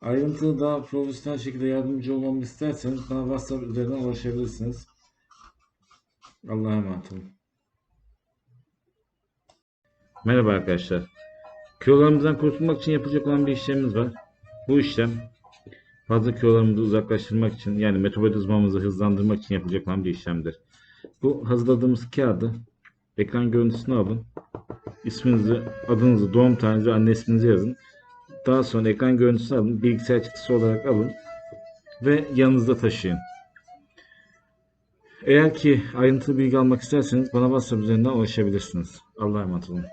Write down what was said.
Ayrıntılı daha profesyonel şekilde yardımcı olmamı isterseniz bana WhatsApp üzerinden ulaşabilirsiniz. Allah'a emanet olun. Merhaba arkadaşlar. Kilolarımızdan kurtulmak için yapılacak olan bir işlemimiz var. Bu işlem fazla kilolarımızı uzaklaştırmak için yani metabolizmamızı hızlandırmak için yapılacak olan bir işlemdir. Bu hazırladığımız kağıdı ekran görüntüsünü alın. İsminizi, adınızı, doğum tarihinizi, anne isminizi yazın. Daha sonra ekran görüntüsünü alın, bilgisayar çıktısı olarak alın ve yanınızda taşıyın. Eğer ki ayrıntılı bilgi almak isterseniz bana WhatsApp üzerinden ulaşabilirsiniz. Allah'a emanet olun.